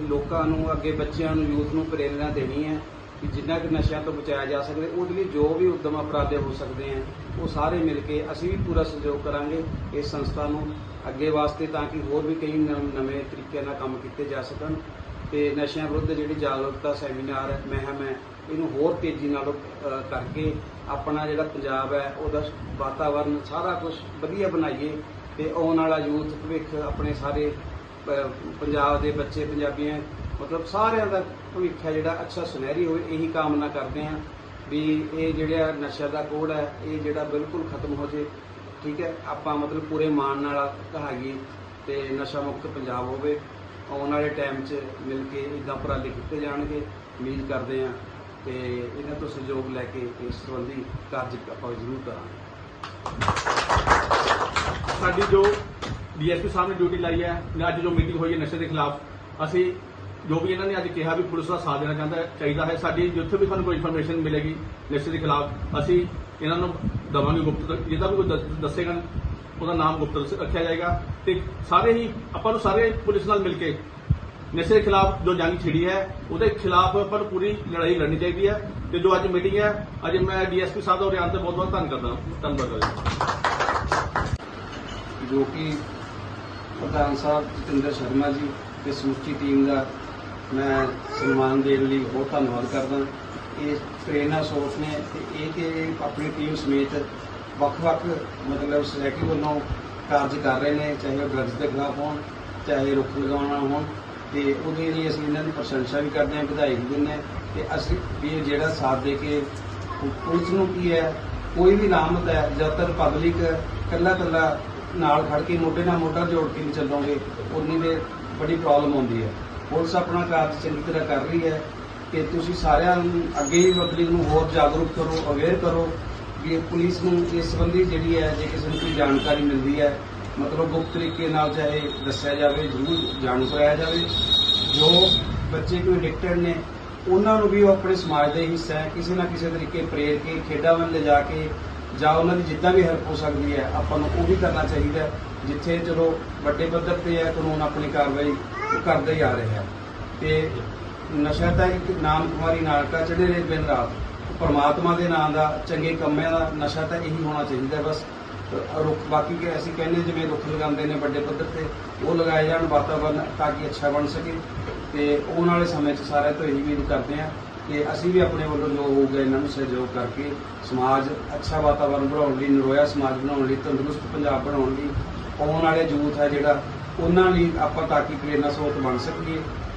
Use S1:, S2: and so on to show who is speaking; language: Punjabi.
S1: ਲੋਕਾਂ ਨੂੰ, ਅੱਗੇ ਬੱਚਿਆਂ ਨੂੰ, ਯੂਥ ਨੂੰ ਪ੍ਰੇਰਣਾ ਦੇਣੀ ਹੈ ਕਿ ਜਿੰਨਾ ਕਿ ਨਸ਼ਿਆਂ ਤੋਂ ਬਚਾਇਆ ਜਾ ਸਕਦਾ ਉਹਦੇ ਲਈ ਜੋ ਵੀ ਉਦਮ ਅਪਰਾਧੇ ਹੋ ਸਕਦੇ ਆ ਉਹ ਸਾਰੇ ਮਿਲ ਕੇ ਅਸੀਂ ਵੀ ਪੂਰਾ ਸਹਿਯੋਗ ਕਰਾਂਗੇ ਇਸ ਸੰਸਥਾ ਨੂੰ ਅੱਗੇ ਵਾਸਤੇ ਤਾਂ ਕਿ ਹੋਰ ਵੀ ਕਈ ਨਵ- ਨਵੇਂ ਤਰੀਕੇ ਨਾਲ ਕੰਮ ਕੀਤੇ ਜਾ ਸਕਣ ਤੇ ਨਸ਼ਿਆਂ ਵਿਰੁੱਧ ਜਿਹੜੀ ਜਾਗਰੂਕਤਾ ਸੈਮੀਨਾਰ ਮਹਿਮ ਹੈ, ਇਹਨੂੰ ਹੋਰ ਤੇਜ਼ੀ ਨਾਲ ਕਰਕੇ ਆਪਣਾ ਜਿਹੜਾ ਪੰਜਾਬ ਹੈ, ਉਹਦਾ ਵਾਤਾਵਰਨ ਸਾਰਾ ਕੁਝ ਵਧੀਆ ਬਣਾਈਏ ਤੇ ਆਉਣ ਵਾਲਾ ਯੂਥ, ਭਵਿੱਖ ਆਪਣੇ ਸਾਰੇ ਪੰਜਾਬ ਦੇ ਬੱਚੇ, ਪੰਜਾਬੀਆਂ, ਮਤਲਬ ਸਾਰਿਆਂ ਦਾ ਭਵਿੱਖ ਹੈ ਜਿਹੜਾ ਅੱਛਾ ਸੁਨਹਿਰੀ ਹੋਵੇ, ਇਹੀ ਕਾਮਨਾ ਕਰਦੇ ਹਾਂ ਵੀ ਇਹ ਜਿਹੜਾ ਨਸ਼ਾ ਦਾ ਕੋੜ ਹੈ, ਇਹ ਜਿਹੜਾ ਬਿਲਕੁਲ ਖਤਮ ਹੋ ਜੇ, ਠੀਕ ਹੈ? ਆਪਾਂ ਮਤਲਬ ਪੂਰੇ ਮਾਣ ਨਾਲ ਕਹਾਂਗੇ ਤੇ ਨਸ਼ਾ ਮੁਕਤ ਪੰਜਾਬ ਹੋਵੇ, ਆਉਣ ਵਾਲੇ ਟਾਈਮ 'ਚ ਮਿਲ ਕੇ ਇਦਾਂ ਉਪਰਾਲੇ ਕੀਤੇ ਜਾਣਗੇ, ਉਮੀਦ ਕਰਦੇ ਹਾਂ ਤੇ ਇਹਨਾਂ ਤੋਂ ਸਹਿਯੋਗ ਲੈ ਕੇ ਇਸ ਸੰਬੰਧੀ ਕਾਰਜ ਆਪਾਂ ਜ਼ਰੂਰ ਕਰਾਂਗੇ।
S2: ਸਾਡੀ ਜੋ ਡੀਐਸਪੀ ਸਾਹਿਬ ਨੇ ਡਿਊਟੀ ਲਾਈ ਹੈ ਜਾਂ ਅੱਜ ਜੋ ਮੀਟਿੰਗ ਹੋਈ ਹੈ ਨਸ਼ੇ ਦੇ ਖਿਲਾਫ, ਅਸੀਂ ਜੋ ਵੀ ਇਹਨਾਂ ਨੇ ਅੱਜ ਕਿਹਾ ਵੀ ਪੁਲਿਸ ਦਾ ਸਾਥ ਦੇਣਾ ਚਾਹੁੰਦਾ ਚਾਹੀਦਾ ਹੈ, ਸਾਡੀ ਜਿੱਥੇ ਵੀ ਸਾਨੂੰ ਕੋਈ ਇਨਫੋਰਮੇਸ਼ਨ ਮਿਲੇਗੀ ਨਸ਼ੇ ਦੇ ਖਿਲਾਫ, ਅਸੀਂ ਇਹਨਾਂ ਨੂੰ ਦਵਾਂਗੇ ਗੁਪਤ, ਜਿਹਦਾ ਵੀ ਕੋਈ ਦੱਸੇਗਾ, ਉਹਦਾ ਨਾਮ ਗੁਪਤ ਰੱਖਿਆ ਜਾਏਗਾ। ਤੇ ਸਾਰੇ ਹੀ, ਆਪਾਂ ਨੂੰ ਸਾਰੇ ਪੁਲਿਸ ਨਾਲ ਮਿਲ ਕੇ ਨਸ਼ੇ ਦੇ ਖਿਲਾਫ ਜੋ ਜੰਗ ਛਿੜੀ ਹੈ, ਉਹਦੇ ਖਿਲਾਫ ਆਪਾਂ ਨੂੰ ਪੂਰੀ ਲੜਾਈ ਲੜਨੀ ਚਾਹੀਦੀ ਹੈ। ਤੇ ਜੋ ਅੱਜ ਮੀਟਿੰਗ ਹੈ, ਅੱਜ ਮੈਂ ਡੀਐਸਪੀ ਸਾਹਿਬ ਦਾ ਉਰੇ ਤੇ ਬਹੁਤ ਬਹੁਤ ਧੰਨ ਕਰਦਾ ਧੰਨਵਾਦ।
S1: ਜੋ ਕਿ ਪ੍ਰਧਾਨ ਸਾਹਿਬ ਜਤਿੰਦਰ ਸ਼ਰਮਾ ਜੀ ਤੇ ਸਮੁੱਚੀ ਟੀਮ ਦਾ ਮੈਂ ਸਨਮਾਨ ਦੇਣ ਲਈ ਬਹੁਤ ਧੰਨਵਾਦ ਕਰਦਾ। ਇਹ ਪ੍ਰੇਰਨਾ ਸੋਚ ਨੇ ਤੇ ਇਹ ਕਿ ਆਪਣੀ ਟੀਮ ਸਮੇਤ ਵੱਖ-ਵੱਖ ਮਤਲਬ ਸੋਸਾਇਟੀ ਵੱਲੋਂ ਕਾਰਜ ਕਰ ਰਹੇ ਨੇ, ਚਾਹੇ ਉਹ ਡਰੱਗਸ ਦੇ ਖਿਲਾਫ ਹੋਣ, ਚਾਹੇ ਰੁੱਖ ਲਗਾਉਣਾ ਹੋਣ ਤੇ ਉਹਦੇ ਲਈ ਅਸੀਂ ਇਹਨਾਂ ਦੀ ਪ੍ਰਸ਼ੰਸਾ ਵੀ ਕਰਦੇ ਹਾਂ, ਵਧਾਈ ਵੀ ਦਿੰਦੇ ਹਾਂ ਤੇ ਅਸੀਂ ਵੀ ਇਹ ਜਿਹੜਾ ਸਾਥ ਦੇ ਕੇ ਪੁਲਿਸ ਨੂੰ ਕੀ ਹੈ, ਕੋਈ ਵੀ ਲਾਮਤ ਹੈ ਜ਼ਿਆਦਾਤਰ ਪਬਲਿਕ ਕੱਲਾ ਕੱਲਾ ਨਾਲ ਖੜ ਕੇ ਮੋਢੇ ਨਾਲ ਮੋਢਾ ਜੋੜ ਕੇ ਨਹੀਂ ਚੱਲੋਗੇ, ਉਨੀ ਦੇ ਬੜੀ ਪ੍ਰੋਬਲਮ ਆਉਂਦੀ ਹੈ। ਪੁਲਿਸ ਆਪਣਾ ਕਾਰਜ ਚੰਗੀ ਤਰ੍ਹਾਂ ਕਰ ਰਹੀ ਹੈ ਕਿ ਤੁਸੀਂ ਸਾਰਿਆਂ ਨੂੰ ਅੱਗੇ ਹੀ ਪਬਲਿਕ ਨੂੰ ਹੋਰ ਜਾਗਰੂਕ ਕਰੋ ਅਵੇਅਰ ਕਰੋ ਵੀ ਇਹ ਪੁਲਿਸ ਨੂੰ ਇਸ ਸੰਬੰਧੀ ਜਿਹੜੀ ਹੈ, ਜੇ ਕਿਸੇ ਨੂੰ ਕੋਈ ਜਾਣਕਾਰੀ ਮਿਲਦੀ ਹੈ, ਮਤਲਬ ਗੁਪਤ ਤਰੀਕੇ ਨਾਲ ਚਾਹੇ ਦੱਸਿਆ ਜਾਵੇ, ਜ਼ਰੂਰ ਜਾਣੂ ਕਰਾਇਆ ਜਾਵੇ। ਜੋ ਬੱਚੇ ਕੋਈ ਐਡਿਕਟਡ ਨੇ, ਉਹਨਾਂ ਨੂੰ ਵੀ ਉਹ ਆਪਣੇ ਸਮਾਜ ਦੇ ਹਿੱਸਾ ਹੈ, ਕਿਸੇ ਨਾ ਕਿਸੇ ਤਰੀਕੇ ਪ੍ਰੇਰ ਕੇ ਖੇਡਾਂ ਵੱਲ ਲਿਜਾ ਕੇ ਜਾਂ ਉਹਨਾਂ ਦੀ ਜਿੱਦਾਂ ਵੀ ਹੈਲਪ ਹੋ ਸਕਦੀ ਹੈ, ਆਪਾਂ ਨੂੰ ਉਹ ਵੀ ਕਰਨਾ ਚਾਹੀਦਾ ਹੈ। ਜਿੱਥੇ ਚਲੋ ਵੱਡੇ ਪੱਧਰ ਤੇ ਹੈ ਕਾਨੂੰਨ ਆਪਣੀ ਕਾਰਵਾਈ ਕਰਦਾ ਹੀ ਆ ਰਿਹਾ ਹੈ ਤੇ ਨਸ਼ਾ ਤਾਂ ਇੱਕ ਨਾਮ ਕੁਮਾਰੀ ਨਾਨਕਾ ਚੜੇ ਰਹੇ ਦਿਨ ਰਾਤ, ਪਰਮਾਤਮਾ ਦੇ ਨਾਮ ਦਾ, ਚੰਗੇ ਕੰਮਾਂ ਦਾ ਨਸ਼ਾ ਤਾਂ ਇਹੀ ਹੋਣਾ ਚਾਹੀਦਾ ਬਸ ਰੁੱਖ, ਬਾਕੀ ਕਿ ਅਸੀਂ ਕਹਿੰਦੇ ਜਿਵੇਂ ਰੁੱਖ ਲਗਾਉਂਦੇ ਨੇ ਵੱਡੇ ਪੱਧਰ ਤੇ, ਉਹ ਲਗਾਏ ਜਾਣ ਵਾਤਾਵਰਨ ਤਾਂ ਕਿ ਅੱਛਾ ਬਣ ਸਕੇ ਤੇ ਆਉਣ ਵਾਲੇ ਸਮੇਂ 'ਚ ਸਾਰਿਆਂ ਤੋਂ ਇਹੀ ਉਮੀਦ ਕਰਦੇ ਹਾਂ ਕਿ ਅਸੀਂ ਵੀ ਆਪਣੇ ਵੱਲੋਂ ਜੋ ਹੋਊਗਾ ਇਹਨਾਂ ਨੂੰ ਸਹਿਯੋਗ ਕਰਕੇ ਸਮਾਜ ਅੱਛਾ ਵਾਤਾਵਰਨ ਬਣਾਉਣ ਲਈ, ਨਰੋਇਆ ਸਮਾਜ ਬਣਾਉਣ ਲਈ, ਤੰਦਰੁਸਤ ਪੰਜਾਬ ਬਣਾਉਣ ਲਈ ਆਉਣ ਵਾਲੇ ਯੂਥ ਹੈ ਜਿਹੜਾ, ਉਹਨਾਂ ਲਈ ਆਪਾਂ ਤਾਂ ਕਿ ਪ੍ਰੇਰਨਾ ਸਰੋਤ ਬਣ ਸਕੀਏ।